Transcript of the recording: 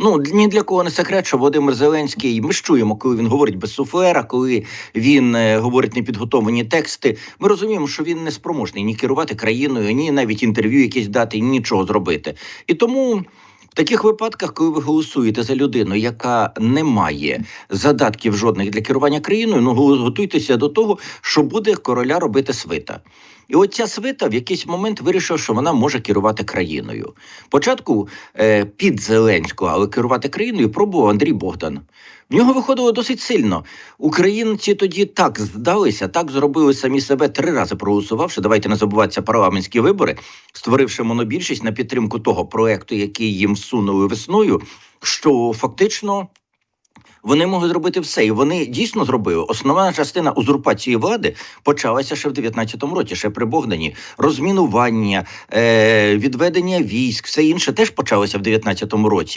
Ну ні для кого не секрет, що Володимир Зеленський. Ми ж чуємо, коли він говорить без суфлера, коли він е, говорить непідготовлені тексти. Ми розуміємо, що він не спроможний ні керувати країною, ні навіть інтерв'ю якесь дати, ні нічого зробити. І тому. В таких випадках, коли ви голосуєте за людину, яка не має задатків жодних для керування країною, ну го- готуйтеся до того, що буде короля робити свита. І от ця свита в якийсь момент вирішила, що вона може керувати країною. Спочатку е, під Зеленського, але керувати країною пробував Андрій Богдан. В нього виходило досить сильно. Українці тоді так здалися, так зробили самі себе три рази проголосувавши. Давайте не забуватися парламентські вибори, створивши монобільшість на підтримку того проекту, який їм всунули весною, що фактично. Вони могли зробити все, і вони дійсно зробили. Основна частина узурпації влади почалася ще в 19-му році, ще при Богдані. Розмінування, е, відведення військ, все інше теж почалося в 19-му році.